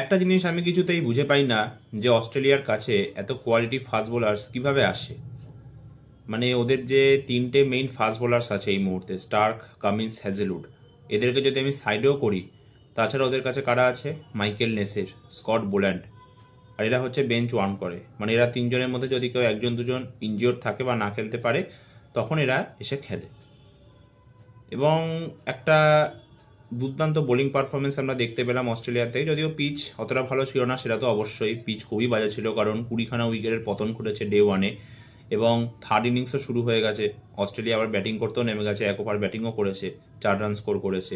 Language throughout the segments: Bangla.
একটা জিনিস আমি কিছুতেই বুঝে পাই না যে অস্ট্রেলিয়ার কাছে এত কোয়ালিটি ফাস্ট বোলার্স কীভাবে আসে। মানে ওদের যে তিনটে মেইন ফাস্ট বোলার্স আছে এই মুহূর্তে স্টার্ক কামিন্স হ্যাজেলউড এদেরকে যদি আমি সাইডেও করি, তাছাড়া ওদের কাছে কারা আছে? মাইকেল নেসের স্কট বোল্যান্ড আর এরা হচ্ছে বেঞ্চ ওয়ান করে। মানে এরা তিনজনের মধ্যে যদি কেউ একজন দুজন ইনজিওর থাকে বা না খেলতে পারে, তখন এরা এসে খেলে। এবং একটা দুর্দান্ত বোলিং পারফরমেন্স আমরা দেখতে পেলাম অস্ট্রেলিয়াতে। যদিও পিচ অতটা ভালো ছিল না, সেটা তো অবশ্যই। পিচ খুবই বাজে ছিল, কারণ কুড়িখানা উইকেটের পতন ঘটেছে ডে ওয়ানে এবং থার্ড ইনিংসও শুরু হয়ে গেছে। অস্ট্রেলিয়া আবার ব্যাটিং করতেও নেমে গেছে, এক ওভার ব্যাটিংও করেছে, চার রান স্কোর করেছে।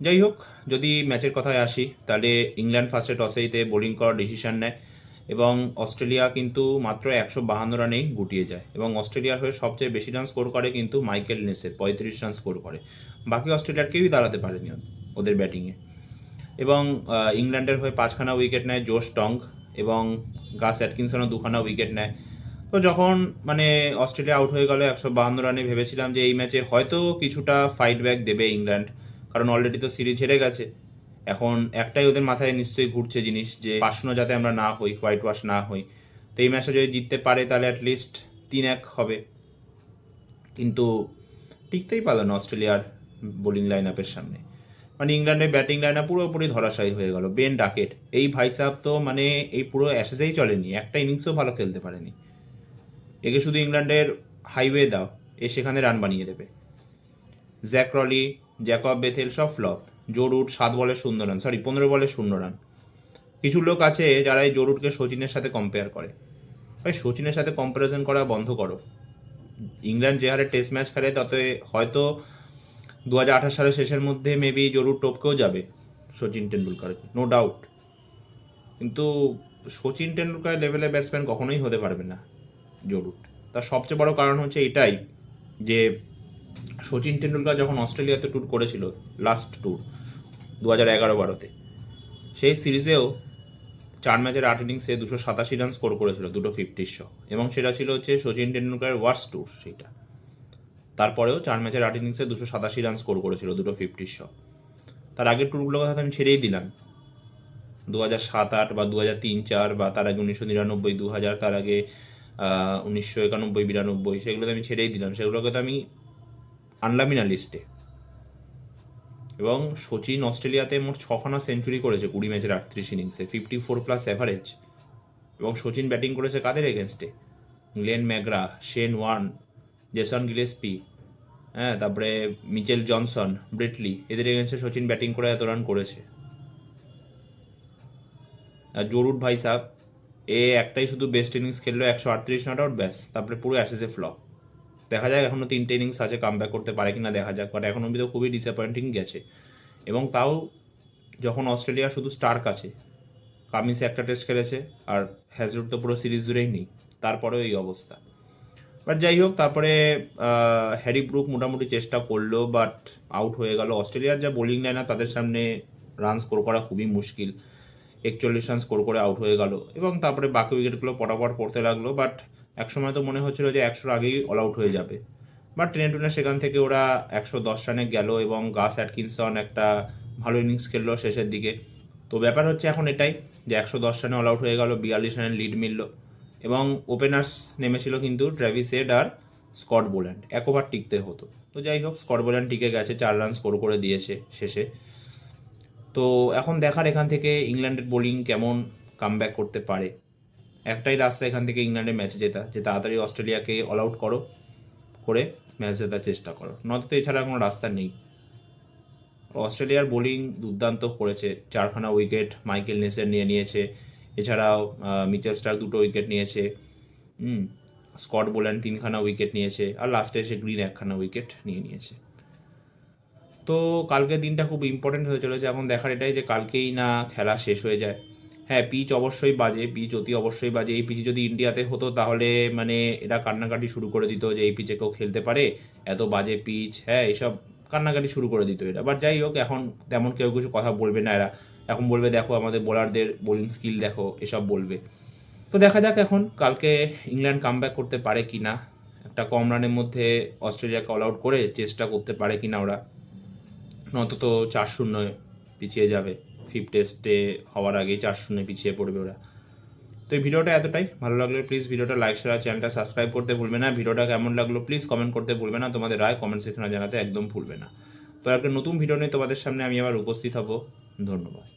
যাই হোক, যদি ম্যাচের কথায় আসি, তাহলে ইংল্যান্ড ফার্স্টে টসেইতে বোলিং করার ডিসিশন নেয় এবং অস্ট্রেলিয়া কিন্তু মাত্র একশো বাহান্ন রানেই গুটিয়ে যায় এবং অস্ট্রেলিয়ার হয়ে সবচেয়ে বেশি রান স্কোর করে কিন্তু মাইকেল নেসের, পঁয়ত্রিশ রান স্কোর করে। বাকি অস্ট্রেলিয়ার কেউই দাঁড়াতে পারেনি ওদের ব্যাটিংয়ে এবং ইংল্যান্ডের হয়ে পাঁচখানা উইকেট নেয় জোশ টং এবং গাস অ্যাটকিনসনও দুখানা উইকেট নেয়। তো যখন মানে অস্ট্রেলিয়া আউট হয়ে গেল একশো বাহান্ন রানে ভেবেছিলাম যে এই ম্যাচে হয়তো কিছুটা ফাইট ব্যাক দেবে ইংল্যান্ড, কারণ অলরেডি তো সিরিজ হেরে গেছে। এখন একটাই ওদের মাথায় নিশ্চয়ই ঘুরছে জিনিস যে পাশনো যাতে আমরা না হই হোয়াইট ওয়াশ না হই। তো এই ম্যাচটা যদি জিততে পারে তাহলে অ্যাটলিস্ট তিন এক হবে। কিন্তু টিকতেই পারল না অস্ট্রেলিয়ার বোলিং লাইন আপের সামনে। মানে ইংল্যান্ডের ব্যাটিং লাইন আপ পুরোপুরি ধরাশায়ী হয়ে গেল। বেন ডাকেট এই ভাই সাহেব তো মানে এই পুরো অ্যাশেজেই চলেনি, একটা ইনিংসও ভালো খেলতে পারেনি। একে শুধু ইংল্যান্ডের হাইওয়ে দাও, এ সেখানে রান বানিয়ে দেবে। জ্যাক রলি জ্যাকব বেথেল সব ফ্লপ জরুট সাত বলে শূন্য রান সরি পনেরো বলে শূন্য রান কিছু লোক আছে যারা এই জরুটকে সচিনের সাথে কম্পেয়ার করে। ভাই, সচিনের সাথে কম্পারিজন করা বন্ধ করো। ইংল্যান্ড যে হারে টেস্ট ম্যাচ খেলে, তাতে হয়তো দু হাজার আঠাশ সালের শেষের মধ্যে মেবি জরুর টপকেও যাবে সচিন টেন্ডুলকার। নো ডাউট কিন্তু সচিন টেন্ডুলকার লেভেলের ব্যাটসম্যান কখনোই হতে পারবে না জরুর। তার সবচেয়ে বড় কারণ হচ্ছে এটাই যে সচিন টেন্ডুলকার যখন অস্ট্রেলিয়াতে ট্যুর করেছিল লাস্ট ট্যুর দু হাজার এগারো বারোতে, সেই সিরিজেও চার ম্যাচের আট ইনিংসে দুশো সাতাশি রান স্কোর করেছিল, দুটো ফিফটির শো এবং সেটা ছিল হচ্ছে সচিন টেন্ডুলকারের ওয়ার্স ট্যুর সেইটা। তারপরেও চার ম্যাচের আট ইনিংসে দুশো সাতাশি রান স্কোর করেছিল, দুটো ফিফটির শ তার আগের ট্যুরগুলোর কথা আমি ছেড়েই দিলাম। দু হাজার সাত, আট বা দু হাজার তিন, চার বা তার আগে উনিশশো নিরানব্বই দু হাজার তার আগে উনিশশো একানব্বই, বিরানব্বই, সেগুলো আমি ছেড়েই দিলাম। সেগুলোকে তো আমি আনলামই না লিস্টে এবং সচিন অস্ট্রেলিয়াতে মোট ছখানা সেঞ্চুরি করেছে কুড়ি ম্যাচের আটত্রিশ ইনিংসে ফিফটি ফোর প্লাস অ্যাভারেজ এবং সচিন ব্যাটিং করেছে কাদের এগেনস্টে Glenn McGrath Shane Warne Jason Gillespie হ্যাঁ তারপরে মিচেল জনসন ব্রিটলি এদের এগেনস্টে সচিন ব্যাটিং করে এত রান করেছে। আর জরুর ভাই সাহ এ একটাই শুধু বেস্ট ইনিংস খেললো একশো আটত্রিশ নট আউট ব্যাস, তারপরে পুরো অ্যাসেসে ফ্লপ দেখা যাক এখনও তিনটে ইনিংস আছে কাম করতে পারে কিনা দেখা যাক বাট এখন অব্দি তো খুবই ডিসঅ্যাপয়েন্টিং গেছে। এবং তাও যখন অস্ট্রেলিয়া শুধু স্টার্ক আছে কামিন্সে একটা টেস্ট খেলেছে, আর হ্যাজরুড তো পুরো সিরিজ জুড়েই নেই, তারপরেও এই অবস্থা। বাট যাই হোক, তারপরে হ্যারি ব্রুক মোটামুটি চেষ্টা করল বাট আউট হয়ে গেল। অস্ট্রেলিয়ার যা বোলিং নেয় না তাদের সামনে রান স্কোর করা খুবই মুশকিল। একচল্লিশ রান স্কোর করে আউট হয়ে গেল। এবং তারপরে বাকি উইকেটগুলো পটাপট পড়তে লাগল বাট একসময় তো মনে হচ্ছিল যে একশোর আগেই অল আউট হয়ে যাবে। বাট টেনে টুনে সেখান থেকে ওরা একশো দশ রানে গেল এবং গাস অ্যাটকিনসন একটা ভালো ইনিংস খেললো শেষের দিকে। তো ব্যাপার হচ্ছে এখন এটাই যে একশো দশ রানে অল আউট হয়ে গেল, বিয়াল্লিশ রানের লিড মিলল। এবং ওপেনার্স নেমেছিল কিন্তু ট্র্যাভিস হেড আর স্কট বোল্যান্ড এক ওভার টিকতে হতো। তো যাই হোক স্কট বোল্যান্ড টিকে গেছে, চার রান স্কোর করে দিয়েছে শেষে। তো এখন দেখার এখান থেকে ইংল্যান্ডের বোলিং কেমন কাম করতে পারে। একটাই রাস্তা এখান থেকে ইংল্যান্ডের ম্যাচে জেতা, যে তাড়াতাড়ি অস্ট্রেলিয়াকে অল আউট করো, করে ম্যাচ জেতার চেষ্টা করো। নয়তো এছাড়া কোনো রাস্তা নেই। অস্ট্রেলিয়ার বোলিং দুর্দান্ত করেছে, চারখানা উইকেট মাইকেল নেসের নিয়ে নিয়েছে। এছাড়াও মিচেল স্টার দুটো উইকেট নিয়েছে, হুম, স্কট বোল্যান্ড তিনখানা উইকেট নিয়েছে, আর লাস্টে এসে গ্রিন একখানা উইকেট নিয়ে নিয়েছে। তো কালকের দিনটা খুব ইম্পর্টেন্ট হয়ে চলেছে, এখন দেখার এটাই যে কালকেই না খেলা শেষ হয়ে যায়। হ্যাঁ পিচ অবশ্যই বাজে পিচ অতি অবশ্যই বাজে, এই পিচে যদি ইন্ডিয়াতে হতো তাহলে মানে এরা কান্নাকাটি শুরু করে দিত যে এই পিচে কেউ খেলতে পারে, এত বাজে পিচ হ্যাঁ এইসব কান্নাকাটি শুরু করে দিত এটা বাট যাই হোক, এখন তেমন কেউ কিছু কথা বলবে না এরা। এখন বলবে, দেখো, আমাদের বোলারদের বোলিং স্কিল দেখো, এসব বলবে। তো দেখা যাক এখন কালকে ইংল্যান্ড কাম করতে পারে কি না একটা কম রানের মধ্যে অস্ট্রেলিয়াকে অল আউট করে চেষ্টা করতে পারে কি না ওরা। নত তো চার শূন্য পিছিয়ে যাবে। ফিফ টেস্টে হওয়ার আগেই চার শূন্যে পিছিয়ে পড়বে ওরা। তো এই ভিডিওটা এতটাই। ভালো লাগলে প্লিজ ভিডিওটা লাইক শেয়ার চ্যানেলটা সাবস্ক্রাইব করতে ভুলবে না। ভিডিওটা কেমন লাগল প্লিজ কমেন্ট করতে ভুলবে না। তোমাদের রায় কমেন্ট সেকশনে জানাতে একদম ভুলবে না। তো একটা নতুন ভিডিও নিয়ে তোমাদের সামনে আমি আবার উপস্থিত হব। ধন্যবাদ।